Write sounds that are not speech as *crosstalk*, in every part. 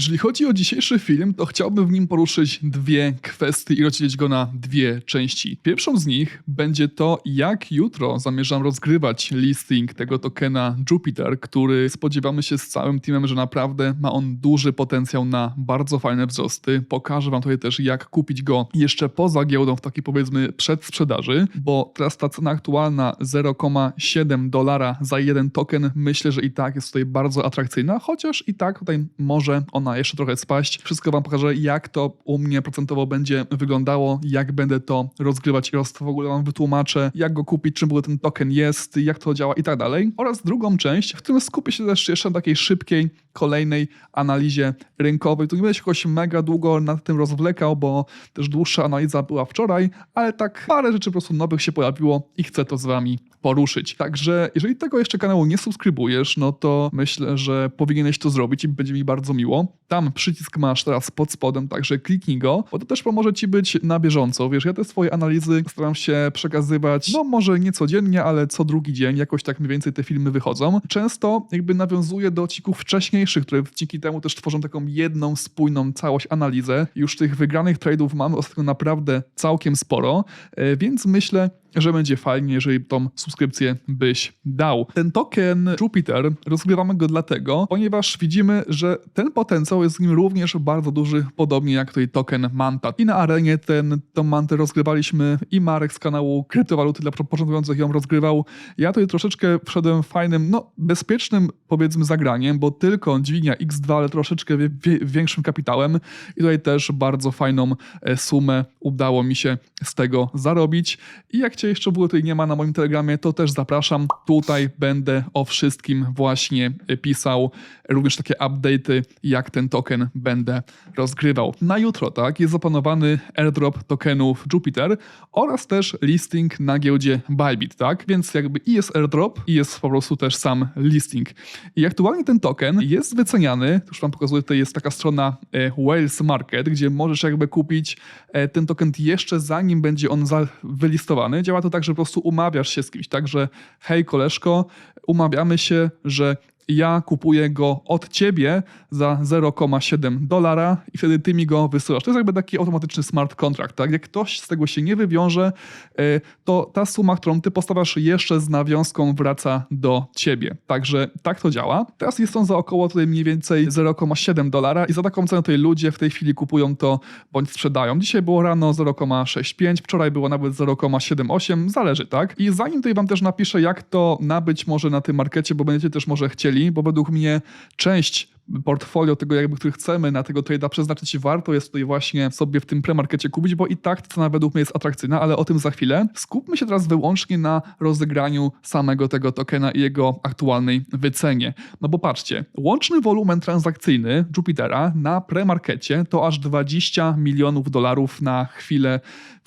Jeżeli chodzi o dzisiejszy film, to chciałbym w nim poruszyć dwie kwestie i rozdzielić go na dwie części. Pierwszą z nich będzie to, jak jutro zamierzam rozgrywać listing tego tokena Jupiter, który spodziewamy się z całym teamem, że naprawdę ma on duży potencjał na bardzo fajne wzrosty. Pokażę wam tutaj też, jak kupić go jeszcze poza giełdą w takiej powiedzmy przedsprzedaży, bo teraz ta cena aktualna 0,7 dolara za jeden token myślę, że i tak jest tutaj bardzo atrakcyjna, chociaż i tak tutaj może ona jeszcze trochę spaść. Wszystko wam pokażę, jak to u mnie procentowo będzie wyglądało, jak będę to rozgrywać i roz w ogóle wam wytłumaczę, jak go kupić, czym w ogóle ten token jest, jak to działa i tak dalej. Oraz drugą część, w którym skupię się też jeszcze na takiej szybkiej, kolejnej analizie rynkowej. Tu nie będę się jakoś mega długo nad tym rozwlekał, bo też dłuższa analiza była wczoraj, ale tak parę rzeczy po prostu nowych się pojawiło i chcę to z wami poruszyć. Także jeżeli tego jeszcze kanału nie subskrybujesz, no to myślę, że powinieneś to zrobić i będzie mi bardzo miło. Tam przycisk masz teraz pod spodem, także kliknij go, bo to też pomoże ci być na bieżąco. Wiesz, ja te swoje analizy staram się przekazywać, no może nie codziennie, ale co drugi dzień, jakoś tak mniej więcej te filmy wychodzą. Często jakby nawiązuję do odcinków wcześniejszych, które dzięki temu też tworzą taką jedną, spójną całość analizę. Już tych wygranych tradeów mamy ostatnio naprawdę całkiem sporo, e, więc myślę, że będzie fajnie, jeżeli tą subskrypcję byś dał. Ten token Jupiter rozgrywamy go dlatego, ponieważ widzimy, że ten potencjał jest z nim również bardzo duży, podobnie jak tutaj token Manta. I na arenie ten, tą Mantę rozgrywaliśmy i Marek z kanału Kryptowaluty dla początkujących ją rozgrywał. Ja tutaj troszeczkę wszedłem fajnym, no bezpiecznym powiedzmy zagraniem, bo tylko dźwignia X2, ale troszeczkę wie, wie, większym kapitałem i tutaj też bardzo fajną e, sumę udało mi się z tego zarobić. I jak Cię jeszcze tutaj nie ma na moim telegramie, to też zapraszam. Tutaj będę o wszystkim właśnie pisał. Również takie update'y, jak ten token będę rozgrywał. Na jutro, tak, jest zaplanowany airdrop tokenów Jupiter oraz też listing na giełdzie Bybit, tak? Więc jakby i jest airdrop, i jest po prostu też sam listing. I aktualnie ten token jest wyceniany, już wam pokazuję, tutaj jest taka strona e, Wales Market, gdzie możesz jakby kupić e, ten token jeszcze zanim będzie on wylistowany. Działa to tak, że po prostu umawiasz się z kimś, tak, że hej koleżko, umawiamy się, że ja kupuję go od ciebie za 0,7 dolara i wtedy ty mi go wysyłasz. To jest jakby taki automatyczny smart contract. Tak? Jak ktoś z tego się nie wywiąże, e, to ta suma, którą ty postawiasz jeszcze z nawiązką wraca do ciebie. Także tak to działa. Teraz jest on za około tutaj mniej więcej 0,7 dolara i za taką cenę tutaj ludzie w tej chwili kupują to bądź sprzedają. Dzisiaj było rano 0,65, wczoraj było nawet 0,78, zależy, tak? I zanim tutaj wam też napiszę, jak to nabyć może na tym markecie, bo będziecie też może chcieli bo według mnie część portfolio tego, jakby, który chcemy na tego trade'a przeznaczyć, warto jest tutaj właśnie sobie w tym premarkecie kupić, bo i tak cena według mnie jest atrakcyjna, ale o tym za chwilę. Skupmy się teraz wyłącznie na rozegraniu samego tego tokena i jego aktualnej wycenie. No bo patrzcie, łączny wolumen transakcyjny Jupitera na premarkecie to aż 20 milionów dolarów na chwilę,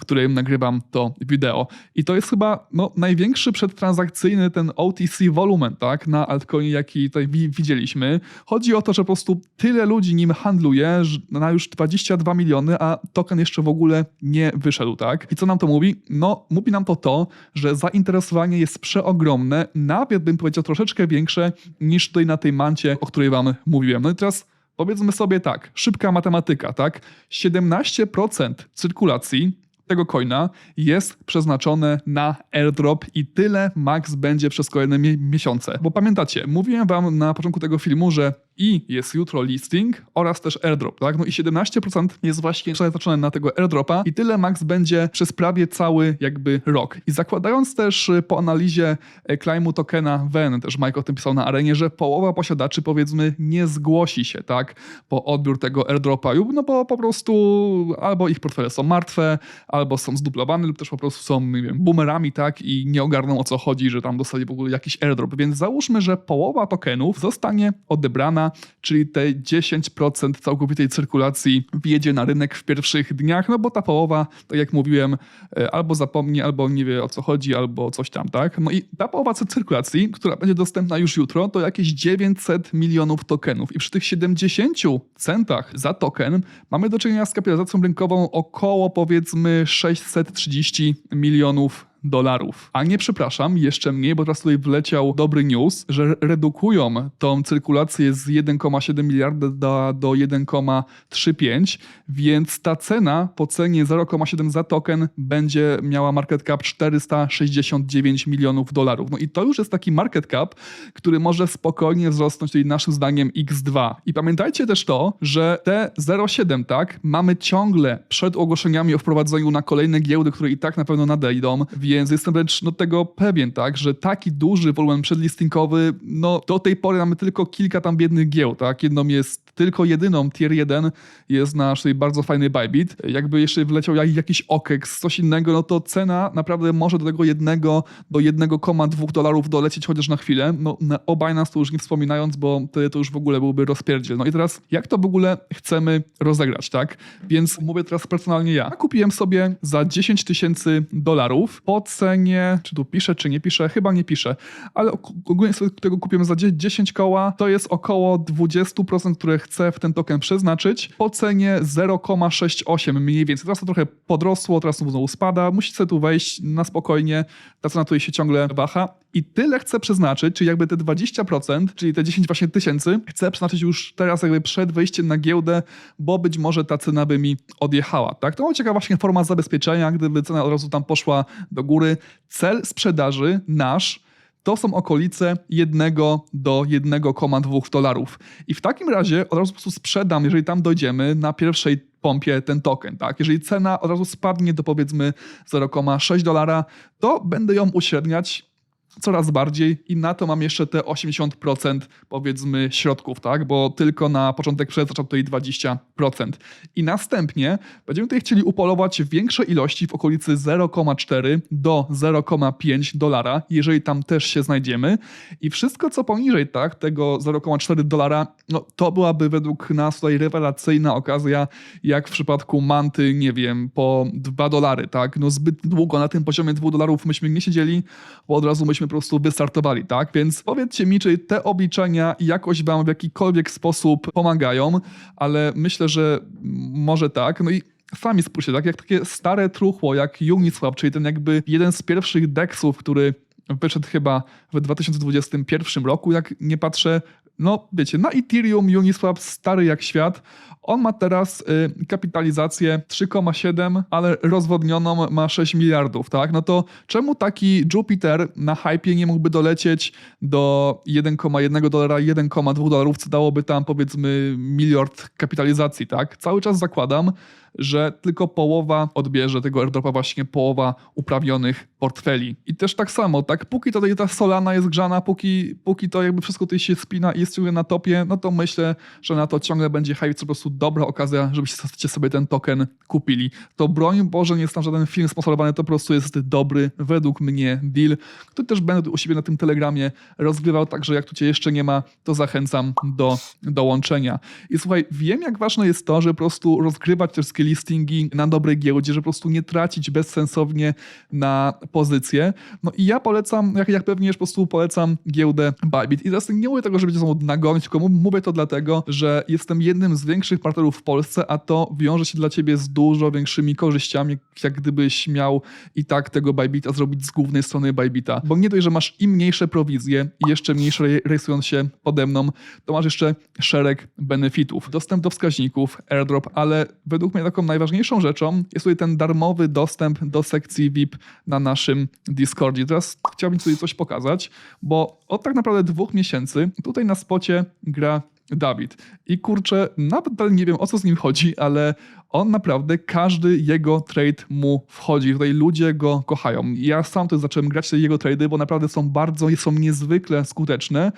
w której nagrywam to wideo. I to jest chyba no, największy przedtransakcyjny ten OTC wolumen, tak, na altcoinie, jaki tutaj widzieliśmy. Chodzi o to, że po prostu tyle ludzi nim handluje na już 22 miliony, a token jeszcze w ogóle nie wyszedł, tak? I co nam to mówi? No, mówi nam to to, że zainteresowanie jest przeogromne, nawet bym powiedział troszeczkę większe niż tutaj na tej mancie, o której wam mówiłem. No i teraz powiedzmy sobie tak, szybka matematyka, tak? 17% cyrkulacji tego coina jest przeznaczone na airdrop i tyle max będzie przez kolejne mi miesiące. Bo pamiętacie, mówiłem wam na początku tego filmu, że i jest jutro listing oraz też airdrop, tak? No i 17% jest właśnie przeznaczone na tego airdropa i tyle max będzie przez prawie cały jakby rok. I zakładając też y, po analizie e, claimu tokena VEN, też Mike o tym pisał na arenie, że połowa posiadaczy powiedzmy nie zgłosi się, tak? Po odbiór tego airdropa, no bo po prostu albo ich portfele są martwe, albo są zdublowane lub też po prostu są, nie wiem, boomerami, tak? I nie ogarną o co chodzi, że tam dostali w ogóle jakiś airdrop. Więc załóżmy, że połowa tokenów zostanie odebrana czyli te 10% całkowitej cyrkulacji wjedzie na rynek w pierwszych dniach, no bo ta połowa, tak jak mówiłem, e, albo zapomni, albo nie wie o co chodzi, albo coś tam, tak? No i ta połowa cyrkulacji, która będzie dostępna już jutro, to jakieś 900 milionów tokenów. I przy tych 70 centach za token mamy do czynienia z kapitalizacją rynkową około powiedzmy 630 milionów dolarów. A nie, przepraszam, jeszcze mniej, bo teraz tutaj wleciał dobry news, że redukują tą cyrkulację z 1,7 miliarda do, do 1,35, więc ta cena po cenie 0,7 za token będzie miała market cap 469 milionów dolarów. No i to już jest taki market cap, który może spokojnie wzrosnąć, czyli naszym zdaniem X2. I pamiętajcie też to, że te 0,7, tak, mamy ciągle przed ogłoszeniami o wprowadzeniu na kolejne giełdy, które i tak na pewno nadejdą, więc jestem wręcz no, tego pewien, tak, że taki duży wolumen przedlistinkowy, no do tej pory mamy tylko kilka tam biednych giełd, tak, jedną jest tylko jedyną tier 1 jest nasz tutaj bardzo fajny Bybit. Jakby jeszcze wleciał jakiś OKEX, coś innego, no to cena naprawdę może do tego jednego, do 1,2 dolarów dolecieć chociaż na chwilę. No o Binance to już nie wspominając, bo to, to już w ogóle byłby rozpierdziel. No i teraz jak to w ogóle chcemy rozegrać, tak? Więc mówię teraz personalnie ja. Kupiłem sobie za 10 tysięcy dolarów po cenie, czy tu piszę, czy nie piszę? Chyba nie piszę, ale ogólnie sobie tego kupiłem za 10 koła, to jest około 20%, które chcę w ten token przeznaczyć po cenie 0,68 mniej więcej. Teraz to trochę podrosło, teraz to znowu spada. Musicie tu wejść na spokojnie. Ta cena tutaj się ciągle waha. I tyle chcę przeznaczyć, czyli jakby te 20%, czyli te 10 właśnie tysięcy, chcę przeznaczyć już teraz jakby przed wejściem na giełdę, bo być może ta cena by mi odjechała. Tak? To ciekawa właśnie forma zabezpieczenia, gdyby cena od razu tam poszła do góry. Cel sprzedaży nasz to są okolice 1 do 1,2 dolarów. I w takim razie od razu po prostu sprzedam, jeżeli tam dojdziemy, na pierwszej pompie ten token. Tak? Jeżeli cena od razu spadnie do powiedzmy 0,6 dolara, to będę ją uśredniać coraz bardziej i na to mam jeszcze te 80% powiedzmy środków, tak? Bo tylko na początek przeznaczam tutaj 20%. I następnie będziemy tutaj chcieli upolować większe ilości w okolicy 0,4 do 0,5 dolara, jeżeli tam też się znajdziemy. I wszystko co poniżej, tak, tego 0,4 dolara, no to byłaby według nas tutaj rewelacyjna okazja, jak w przypadku Manty, nie wiem, po 2 dolary, tak? No zbyt długo na tym poziomie 2 dolarów myśmy nie siedzieli, bo od razu myśmy po prostu wystartowali, tak? Więc powiedzcie mi, czy te obliczenia jakoś wam w jakikolwiek sposób pomagają, ale myślę, że może tak. No i sami spójrzcie, tak? Jak takie stare truchło, jak Uniswap, czyli ten jakby jeden z pierwszych deksów, który wyszedł chyba w 2021 roku, jak nie patrzę, no wiecie, na Ethereum Uniswap stary jak świat, on ma teraz y, kapitalizację 3,7, ale rozwodnioną ma 6 miliardów, tak? No to czemu taki Jupiter na hypie nie mógłby dolecieć do 1,1 dolara, 1,2 dolarów, co dałoby tam powiedzmy miliard kapitalizacji, tak? Cały czas zakładam, że tylko połowa odbierze tego airdropa, właśnie połowa uprawnionych portfeli. I też tak samo, tak, póki to ta Solana jest grzana, póki, póki to jakby wszystko tutaj się spina i jest ciągle na topie, no to myślę, że na to ciągle będzie hype, po prostu dobra okazja, żebyście sobie ten token kupili. To broń Boże, nie jest tam żaden film sponsorowany, to po prostu jest dobry, według mnie, deal, który też będę u siebie na tym telegramie rozgrywał, także jak tu cię jeszcze nie ma, to zachęcam do dołączenia. I słuchaj, wiem jak ważne jest to, że po prostu rozgrywać te listingi na dobrej giełdzie, że po prostu nie tracić bezsensownie na pozycję. No i ja polecam, jak, jak pewnie już po prostu polecam giełdę Bybit. I teraz nie mówię tego, żeby cię są nagonić, tylko mówię to dlatego, że jestem jednym z większych partnerów w Polsce, a to wiąże się dla ciebie z dużo większymi korzyściami, jak gdybyś miał i tak tego Bybita zrobić z głównej strony Bybita. Bo nie dość, że masz i mniejsze prowizje i jeszcze mniejsze rejestrując się pode mną, to masz jeszcze szereg benefitów. Dostęp do wskaźników, airdrop, ale według mnie taką najważniejszą rzeczą jest tutaj ten darmowy dostęp do sekcji VIP na naszym Discordzie. Teraz chciałbym tutaj coś pokazać, bo od tak naprawdę dwóch miesięcy tutaj na spocie gra Dawid. I kurczę, nawet nie wiem o co z nim chodzi, ale on naprawdę, każdy jego trade mu wchodzi. Tutaj ludzie go kochają. Ja sam też zacząłem grać te jego trady, bo naprawdę są bardzo, są niezwykle skuteczne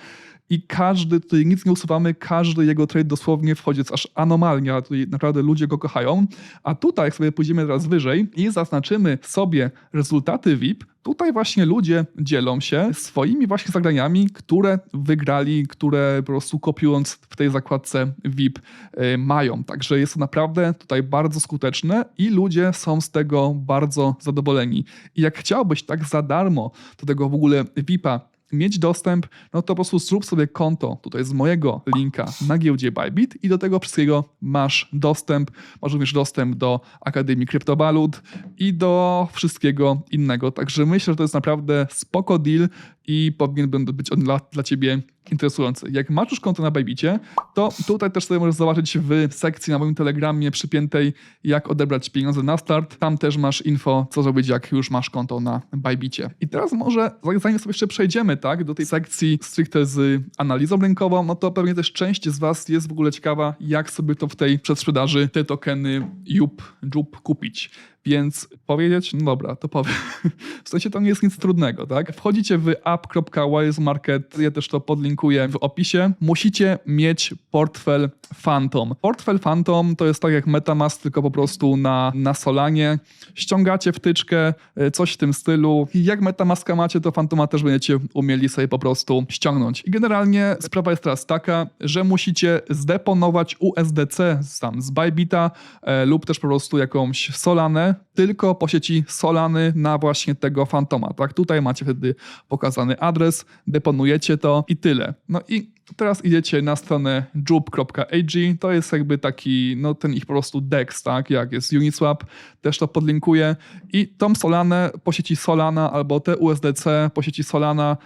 i każdy, tutaj nic nie usuwamy, każdy jego trade dosłownie wchodzi, jest aż anomalia, tutaj naprawdę ludzie go kochają. A tutaj, jak sobie pójdziemy teraz wyżej i zaznaczymy sobie rezultaty VIP, tutaj właśnie ludzie dzielą się swoimi właśnie zagraniami, które wygrali, które po prostu kopiując w tej zakładce VIP y, mają. Także jest to naprawdę tutaj bardzo skuteczne i ludzie są z tego bardzo zadowoleni. I jak chciałbyś tak za darmo do tego w ogóle VIPa mieć dostęp, no to po prostu zrób sobie konto tutaj z mojego linka na giełdzie Bybit i do tego wszystkiego masz dostęp. Masz również dostęp do Akademii Kryptowalut i do wszystkiego innego. Także myślę, że to jest naprawdę spoko deal i powinien być on dla, dla ciebie interesujący. Jak masz już konto na Bybicie, to tutaj też sobie możesz zobaczyć w sekcji na moim telegramie przypiętej, jak odebrać pieniądze na start. Tam też masz info, co zrobić, jak już masz konto na Bybicie. I teraz może, zanim sobie jeszcze przejdziemy tak, do tej sekcji stricte z analizą rynkową, no to pewnie też część z Was jest w ogóle ciekawa, jak sobie to w tej przedsprzedaży te tokeny JUP, JUP kupić. Więc powiedzieć, no dobra, to powiem. *laughs* W sensie to nie jest nic trudnego, tak? Wchodzicie w app.wisemarket, ja też to podlinkuję w opisie. Musicie mieć portfel Phantom. Portfel Phantom to jest tak jak Metamask, tylko po prostu na, na Solanie. Ściągacie wtyczkę, y, coś w tym stylu. Jak Metamaska macie, to Phantoma też będziecie umieli sobie po prostu ściągnąć. I generalnie sprawa jest teraz taka, że musicie zdeponować USDC tam z Bybita e, lub też po prostu jakąś Solanę, tylko po sieci Solany na właśnie tego Fantoma. Tak, tutaj macie wtedy pokazany adres, deponujecie to i tyle. No i teraz idziecie na stronę joop.ag, to jest jakby taki, no ten ich po prostu DEX, tak, jak jest Uniswap, też to podlinkuję i tą Solanę po sieci Solana albo te USDC po sieci Solana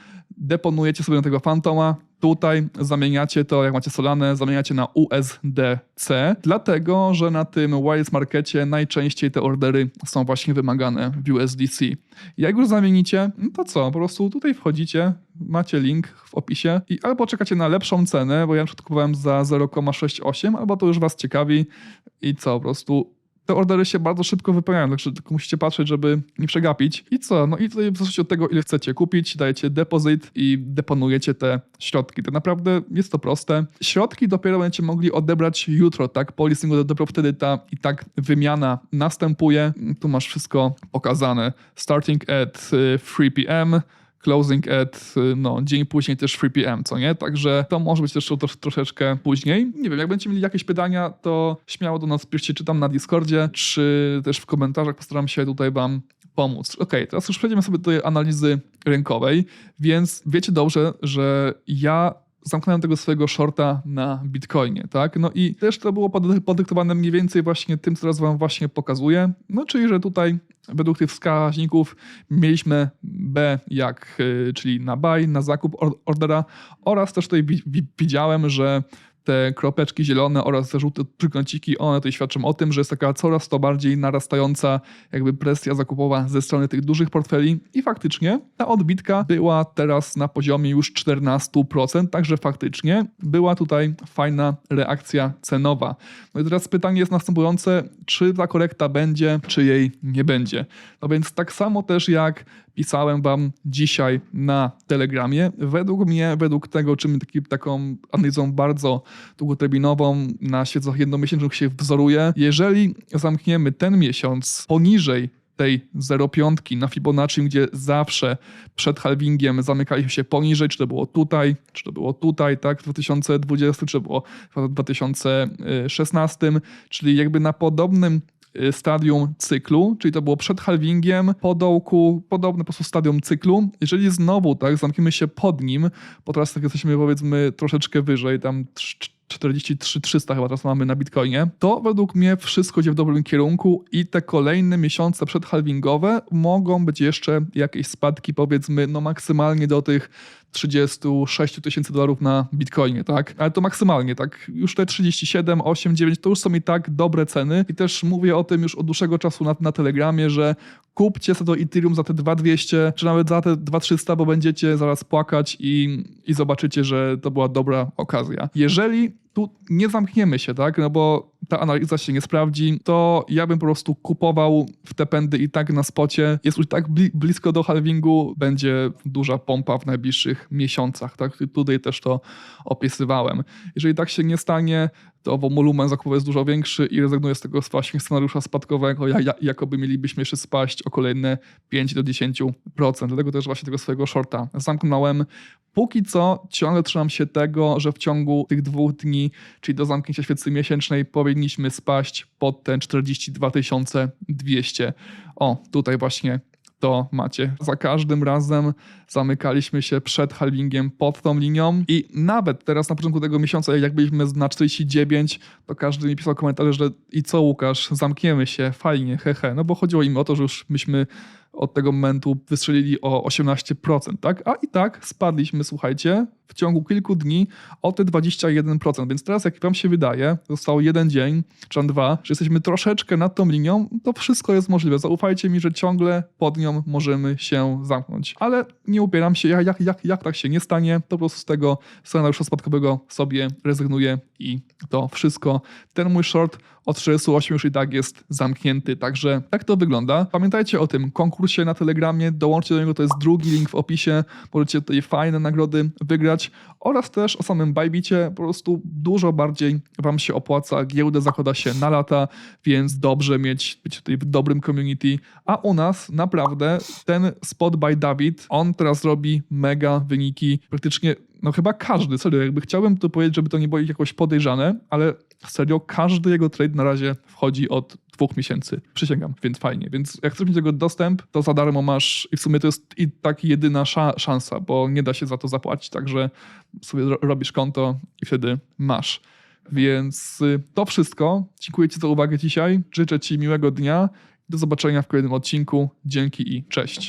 deponujecie sobie na tego Fantoma, Tutaj zamieniacie to, jak macie Solanę, zamieniacie na USDC, dlatego że na tym Wise Markecie najczęściej te ordery są właśnie wymagane w USDC. Jak już zamienicie, no to co? Po prostu tutaj wchodzicie, macie link w opisie i albo czekacie na lepszą cenę, bo ja na przykład kupowałem za 0,68, albo to już Was ciekawi i co? Po prostu te ordery się bardzo szybko wypełniają, także tylko musicie patrzeć, żeby nie przegapić. I co? No i tutaj w zależności od tego, ile chcecie kupić, dajecie depozyt i deponujecie te środki. Tak naprawdę jest to proste. Środki dopiero będziecie mogli odebrać jutro, tak? Po listingu dopiero wtedy ta i tak wymiana następuje. Tu masz wszystko pokazane. Starting at 3 y, p.m., closing at no, dzień później też 3 p.m., co nie? Także to może być też trosz, troszeczkę później. Nie wiem, jak będziecie mieli jakieś pytania, to śmiało do nas piszcie, czy tam na Discordzie, czy też w komentarzach. Postaram się tutaj wam pomóc. Ok, teraz już przejdziemy sobie do analizy rynkowej, więc wiecie dobrze, że ja zamknąłem tego swojego shorta na Bitcoinie, tak? No i też to było podyktowane mniej więcej właśnie tym, co teraz wam właśnie pokazuję. No czyli, że tutaj według tych wskaźników mieliśmy B jak, y, czyli na buy, na zakup ordera oraz też tutaj widziałem, że te kropeczki zielone oraz te żółte trójkąciki, one tutaj świadczą o tym, że jest taka coraz to bardziej narastająca jakby presja zakupowa ze strony tych dużych portfeli i faktycznie ta odbitka była teraz na poziomie już 14%, także faktycznie była tutaj fajna reakcja cenowa. No i teraz pytanie jest następujące, czy ta korekta będzie, czy jej nie będzie. No więc tak samo też jak pisałem wam dzisiaj na Telegramie. Według mnie, według tego, czym taką analizą bardzo długoterminową na świecach jednomiesięcznych się wzoruje, jeżeli zamkniemy ten miesiąc poniżej tej 0,5 na Fibonacci, gdzie zawsze przed halvingiem zamykaliśmy się poniżej, czy to było tutaj, czy to było tutaj, tak, w 2020, czy było w 2016, czyli jakby na podobnym stadium cyklu, czyli to było przed halvingiem, po dołku, podobne po prostu stadium cyklu. Jeżeli znowu tak zamkniemy się pod nim, bo teraz tak jesteśmy powiedzmy troszeczkę wyżej, tam 43 300 chyba teraz mamy na Bitcoinie, to według mnie wszystko idzie w dobrym kierunku i te kolejne miesiące przedhalvingowe mogą być jeszcze jakieś spadki, powiedzmy, no maksymalnie do tych 36 tysięcy dolarów na Bitcoinie, tak? Ale to maksymalnie, tak? Już te 37, 8, 9 to już są i tak dobre ceny i też mówię o tym już od dłuższego czasu na, na Telegramie, że kupcie sobie to Ethereum za te 2200, czy nawet za te 2300, bo będziecie zaraz płakać i, i zobaczycie, że to była dobra okazja. Jeżeli tu nie zamkniemy się, tak? No bo ta analiza się nie sprawdzi, to ja bym po prostu kupował w te pędy i tak na spocie. Jest już tak bli blisko do halvingu, będzie duża pompa w najbliższych miesiącach, tak? Tutaj też to opisywałem. Jeżeli tak się nie stanie, to wolumen zakupowy jest dużo większy i rezygnuję z tego właśnie scenariusza spadkowego, jakoby mielibyśmy jeszcze spaść o kolejne 5 do 10%. Dlatego też właśnie tego swojego shorta zamknąłem. Póki co ciągle trzymam się tego, że w ciągu tych dwóch dni, czyli do zamknięcia świecy miesięcznej, powinniśmy spaść pod ten 42 200. O, tutaj właśnie to macie. Za każdym razem zamykaliśmy się przed halvingiem pod tą linią i nawet teraz na początku tego miesiąca, jak byliśmy na 49, to każdy mi pisał komentarze, że i co Łukasz, zamkniemy się, fajnie, hehe. No bo chodziło im o to, że już myśmy od tego momentu wystrzelili o 18%, tak? A i tak spadliśmy, słuchajcie, w ciągu kilku dni o te 21%. Więc teraz, jak wam się wydaje, został jeden dzień, czy dwa, że jesteśmy troszeczkę nad tą linią, to wszystko jest możliwe. Zaufajcie mi, że ciągle pod nią możemy się zamknąć. Ale nie upieram się, jak, jak, jak, jak tak się nie stanie, to po prostu z tego scenariusza spadkowego sobie rezygnuję i to wszystko. Ten mój short od 48 już i tak jest zamknięty, także tak to wygląda. Pamiętajcie o tym konkursie na Telegramie, dołączcie do niego, to jest drugi link w opisie, możecie tutaj fajne nagrody wygrać oraz też o samym Bajbicie, po prostu dużo bardziej wam się opłaca, giełdę zakłada się na lata, więc dobrze mieć, być tutaj w dobrym community, a u nas naprawdę ten spot by Dawid, on teraz robi mega wyniki, praktycznie no chyba każdy, serio, jakby chciałbym tu powiedzieć, żeby to nie było jakoś podejrzane, ale serio, każdy jego trade na razie wchodzi od dwóch miesięcy. Przysięgam, więc fajnie. Więc jak chcesz mieć tego dostęp, to za darmo masz i w sumie to jest i tak jedyna sza- szansa, bo nie da się za to zapłacić, także sobie ro- robisz konto i wtedy masz. Więc y, to wszystko. Dziękuję Ci za uwagę dzisiaj. Życzę Ci miłego dnia. Do zobaczenia w kolejnym odcinku. Dzięki i cześć.